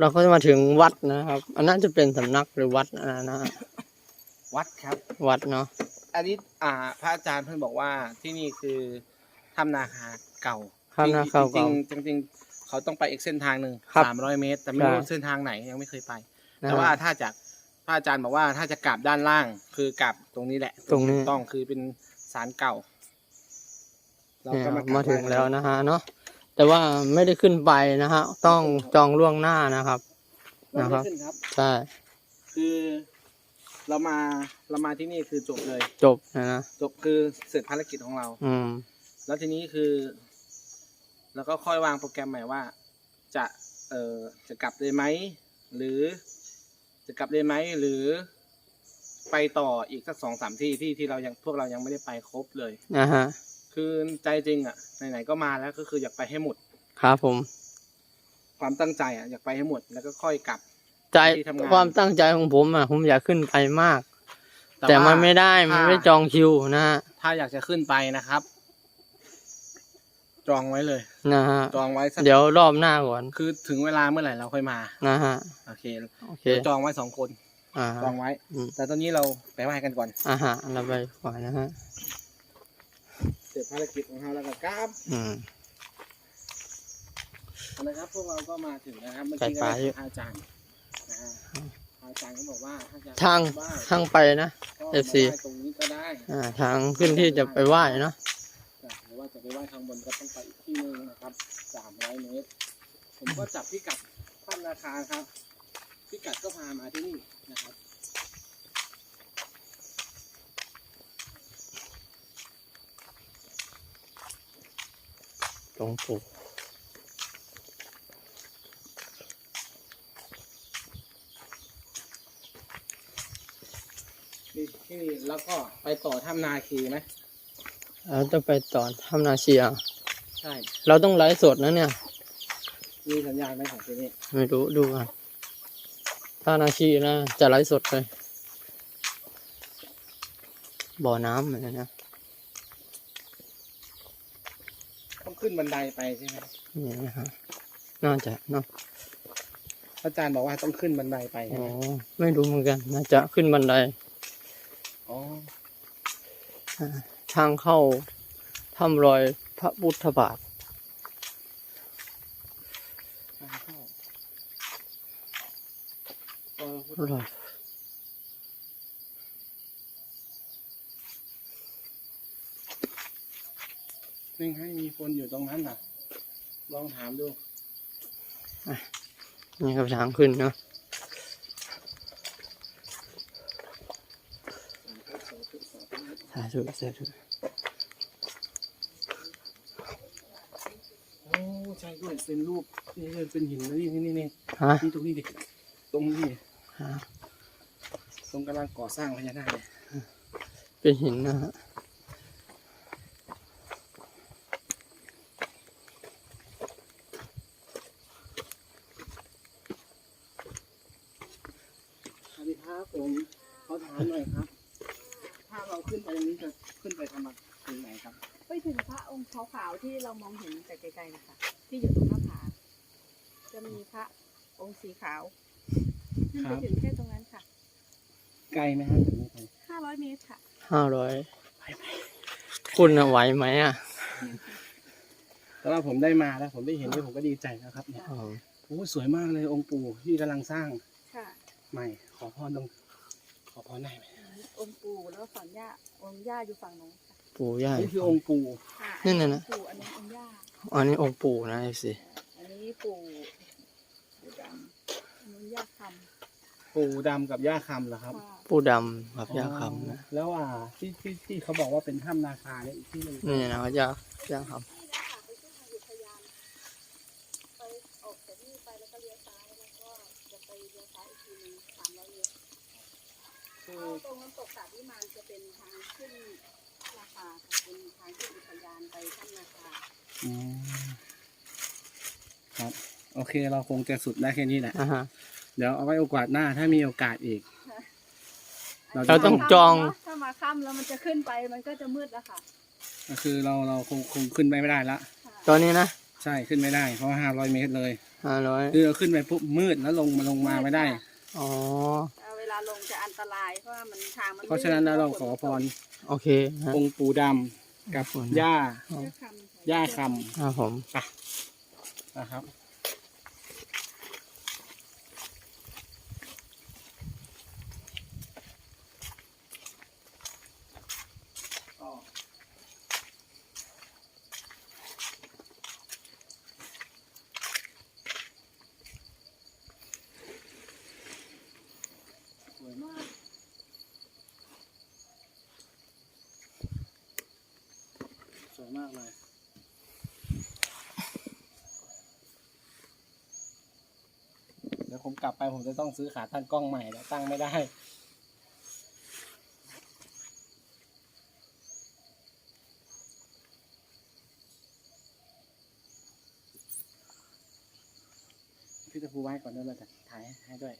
เราก็จะมาถึงวัดนะครับ อันนั้นจะเป็นสำนักหรือวัดอะไรนะฮะวัดครับ วัดเนาะอันนี้อ่า พระอาจารย์เพิ่นบอกว่าที่นี่คือถ้ำนาคาเก่าข้ามหน้าเข้าจริเก่า งๆจริงๆเขาต้องไปอีกเส้นทางหนึ่งครับสามร้อยเมตร แต่ไม่รู้ใช่ เส้นทางไหนยังไม่เคยไป นะแต่ว่าฮะ ถ้าจากพระอาจารย์บอกว่าถ้าจะกลับด้านล่าง คือกลับตรงนี้แหละตรงนี้ ถูกต้องคือเป็นศาลเก่า เราเนี่ยก็ครับกราบมาถึงไหแล้วนะฮะเนาะ แต่ว่าไม่ได้ขึ้นไปนะฮะ ต้องจองล่วงหน้านะครับ เรานะครับไม่ขึ้นครับ ใช่ คือเรามาเรามาที่นี่คือจบเลย จบนะนะ จบคือเสร็จภารกิจของเรา อืม แล้วทีนี้คือเราก็ค่อยวางโปรแกรมใหม่ว่า จะเอ่อจะกลับเลยไหมหรือจะกลับเลยไหมหรือ ไปต่ออีกสักสองสามที่ที่ที่เรายังพวกเรายังไม่ได้ไปครบเลย นะฮะ คือใจจริงอะไหนๆก็มาแล้วก็คืออยากไปให้หมด ครับผม ความตั้งใจอะอยากไปให้หมดแล้วก็ค่อยกลับ ใจที่ทำงานความตั้งใจของผมอะผมอยากขึ้นไปมาก แต่ว่ามันไม่ได้มันไม่ถ้า จองคิวนะฮะถ้าอยากจะขึ้นไปนะครับ จองไว้เลย นะฮะจองไว้สักเดี๋ยวรอบหน้าก่อนคือถึงเวลาเมื่อไหร่เราค่อยมานะฮะโอเคโอเคเดี๋ยวจองไว้สองคน อ่าจองไว้ อืม แต่ตอนนี้เราไปไหว้กันก่อน อ่าฮะเราไปก่อนนะฮะเส ร็จภารกิจของเราแล้วก็กราบอืม นะครับ พวกเราก็มาถึงนะครับเมื่อไก่กี้ก็ฟ้าได้อยู่พระอาจารย์นะฮะพระอาจารย์ก็บอกว่าถ้าจะทาง ไหว้ทางไปนะ ก็มา FC ไหว้ตรงนี้ก็ได้อ่า ทางขึ้นที่จะไปไหว้เนาะหรือว่าจะไปไหว้ทางบนก็ต้องไปอีกที่หนึงนะครับสามร้อยเมตร ผมก็จับพิกัดถ้ำนาคาครับพิกัดก็พามาที่นี่นะครับ หลวงปู่นี่ที่นี่แล้วก็ไปต่อถ้ำนาคีไหมเราจะไปต่อทำนาเชียใช่ เราต้องไลฟ์สดนะเนี่ย มีสัญญาณไหมของที่นี่ ไม่รู้ดูกันถ้านาชีนะ จะไลฟ์สดเลย บ่อน้ำเหมือนกันนะ ต้อง ขึ้นบันไดไปใช่ไหมนี่นะฮะน่าจะเนาะอาจารย์บอกว่าต้องขึ้นบันไดไปใช่อ๋อไหมไม่รู้เหมือนกันน่าจะขึ้นบันไดอ๋อทางเข้าถ้ำรอยพระพุทธบาททางเข้าเออรอย นี่ให้มีคนอยู่ตรงนั้นน่ะ ลองถามดู นี่ครับทางขึ้นเนาะสาธุสาธุโอ้ใช่ด้วยเป็นรูปนี่เลยเป็นหินนะนี่นี่นี่นี่ฮะนี่ตรงนี้ดิตรงนี้ดิฮะตรงกำลังก่อสร้างพญานาคเลยเป็นหินนะฮะ สวัสดี ครับผมเขาถามหน่อยครับ ถ้าเราขึ้นไปตรงนี้จะขึ้นไปทำอะไรถึงไหนครับ ไปถึงพระองค์ขาวๆที่เรามองเห็นแต่ไกลๆนะคะที่อยู่ตรงหน้าผาจะมีพระองค์สีขาวขึ้นครัไปบถึงแค่ตรงนั้นค่ะไกลไหมฮะถึงนี้ไป500เมตรค่ะห้าร้อยคุณน่ะไหวไหมอะแต่ว่าผมได้มาแล้วผมได้เห็นด้วยผมก็ดีใจนะครับเนี่ยอ๋อโอ้สวยมากเลยองค์ปู่ที่กำลังสร้างค่ะใหม่ ขอพรตรงขอพรได้ไหมองค์ปู่แล้วก็ฝั่งย่าองค์ย่าอยู่ฝั่งโน้นค่ะปู่ย่านี่คือองค์ปู่ค่ะนั่นน่ะนะองค์ปู่อันนี้องค์ย่าอันนี้องค์ปู่นะไอ้สิอันนี้ปู่ปู่ดำอันนี้ย่าคปู่ดำกับย่าคำเหรอครับำค่ะปู่ดำกับย่าคำนะแล้วอ่าที่ที่ที่เขาบอกว่าเป็นถ้ำนาคาเนี่ยอีกที่หนึงนี่นะย่าย่าคนี่นะคะไปขึ้นทางอุทยาน ไปออกจากนี่ไปแล้วก็เลี้ยวซ้ายแล้วก็จะไปเลี้ยวซ้ายอีกทีหนึง300เมตร คือตรงน้ำตกสาวิมานจะเป็นทางขึ้นราคาค่ะเป็นทางขึ้นอุทยานไปถ้ำนาคาอืมครับ โอเค เราคงจะสุดได้แค่นี้แหละำอ่าฮะ เดี๋ยวเอาไว้โอกาสหน้าถ้ามีโอกาสอีก เราเราต้องจองถ้ามาค่ำแล้วมันจะขึ้นไปมันก็จะมืดแล้วค่ะก็คือเราเราคงคงขึ้นไปไม่ได้ละค่ะตอนนี้นะใช่ขึ้นไม่ได้ เพราะว่าห้าร้อยเมตรเลยคห้าร้อยคือเราขึ้นไปปุ๊บมืดแล้วลงมาลงมาไม่ได้ อ๋อเอาเว ลาลงจะอันตรายเพราะว่ามันทางมันเพราะฉะนั้นเราขอพรโอเคฮะ องค์ปู่ดำกับย่าเลือกคำ ย่าคครับผมำนะครับ สวยมาก ส วยมากเลย เดี๋ยวผมกลับไปผมจะต้องซื้อขาตั้งกล้องใหม่แล้วตั้งไม่ได้ พี่จะพูไว้ก่อนด้วยเราจะถ่ายให้ด้วย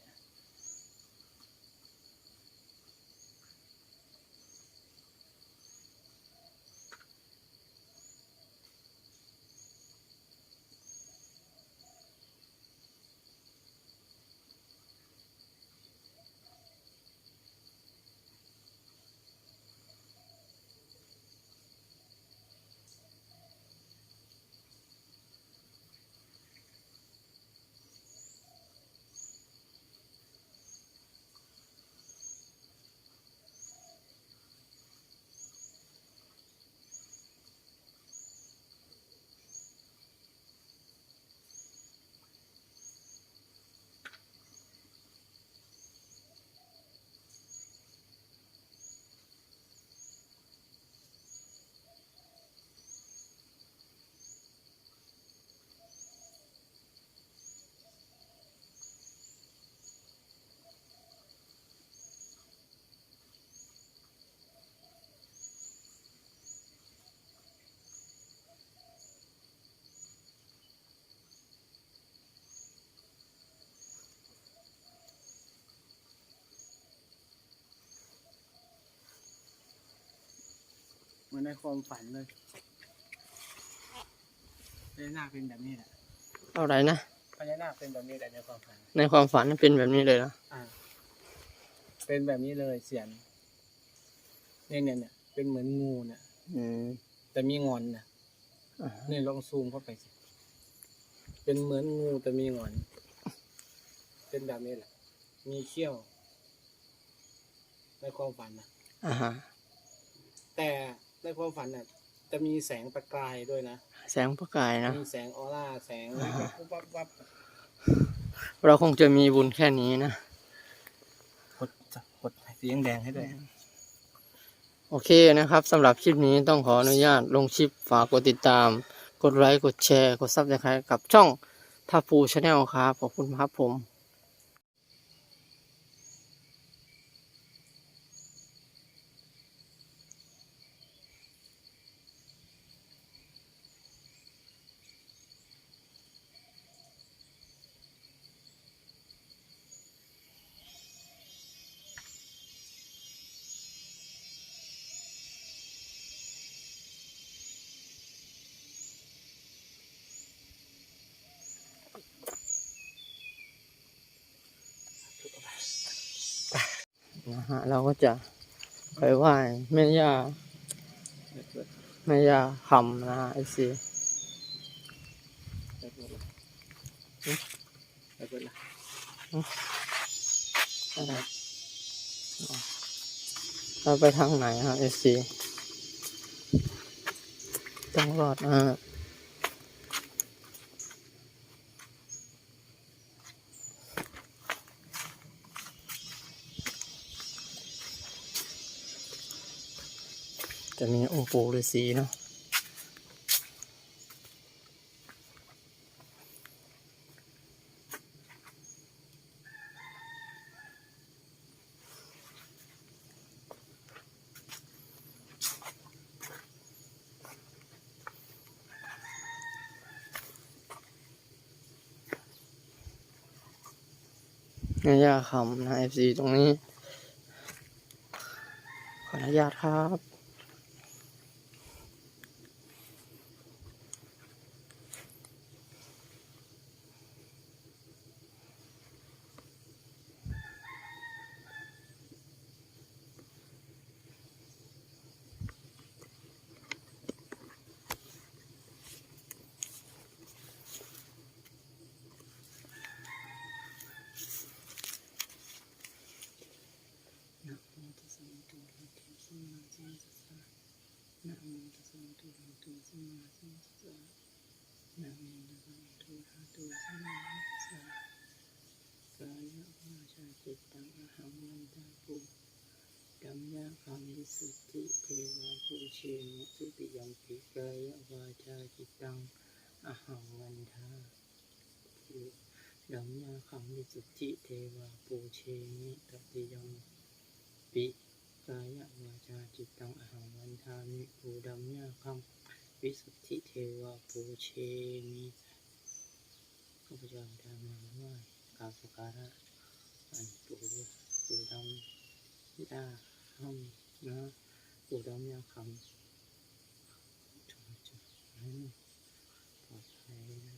มันในความฝันเลยพญานาคเป็นแบบนี้แหละเอาไรนะพญานาคเป็นแบบนี้แหละในความฝัน ในความฝันเป็นแบบนี้เลยนะอ่า เป็นแบบนี้เลยเสียนเนี่ยเนี่ยเนี่ยเป็นเหมือนงูเนี่ยอืมแต่มีงอนนะอ่านี่ลองซูมเข้าไปสิเป็นเหมือนงูแต่มีงอน เป็นแบบนี้แหละ มีเขี้ยว ในความฝันนะ อ่าฮะแต่ ในความฝันน่ะจะมีแสงประกายด้วยนะแสงประกายนะ มีแสงออร่าแสงวับวับวับเราคงจะมีบุญแค่นี้นะกดกดสีแดงๆให้ด้วยโอเคนะครับสำหรับคลิปนี้ต้องขออนุญาตลงคลิปฝากกดติดตาม กดไลค์กดแชร์ กดซับสไครต์กับช่องทัพพูชาแนลครับ ขอบคุณครับผม นะฮะ เราก็จะไปไหว้แม่ย่าแม่ย่าคำนะฮะไอซีเราไปทางไหนฮะไอซีต้องรอดนะ จะมีองค์ปู่ฤาษีเนาะแม่ย่าคำนะเอฟซีตรงนี้ ขออนุญาตครับ อ ตุสัมมาสัมพุทธัสสะนะโมตัสสะภะคะวะโตสัมมาสัมพุทธัสสะกายวาจาจิตตังอหังวันตาปุดัมยะคัมวิสุท ธิเทวะปุเชมิสุติยัมปิกายวาจาจิตตังอหังวันทาดัมยะคัมวิสุทธิเทวะปุเชมิตติยัมปิกายวาจาจิตตังอหังวันทามิปุดัมยะคัมวิสุทธิเทวะปุเชมิข้าพเจ้าทำมาไหว้กราบสกการะอันปูปู่ดำยาคำนะ ปู่ดำยาคำจงจะให้ปลอดภัยนะ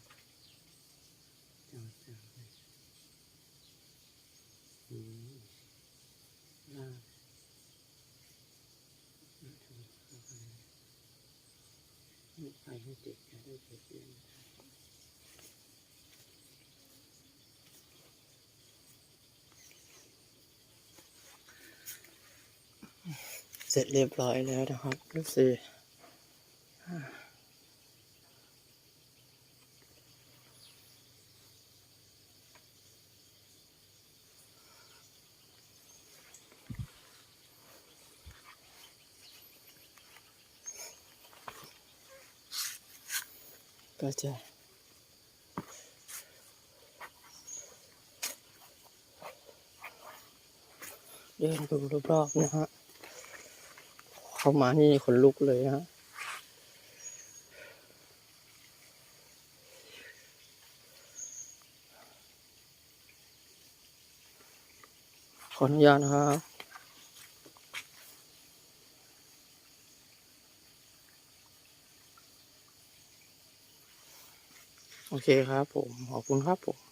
จังจังเลยอืมลานะทำเข้าไปให้ไปให้เจ็บอย่าได้เจ็บเย็น เสร็จเรียบร้อยแล้วนะครับดูสิก็จะเดินดูรอบๆนะฮะ เข้ามานี่ขนลุกเลยฮะขออนุญาตนะครับโอเคครับผม ขอบคุณครับผม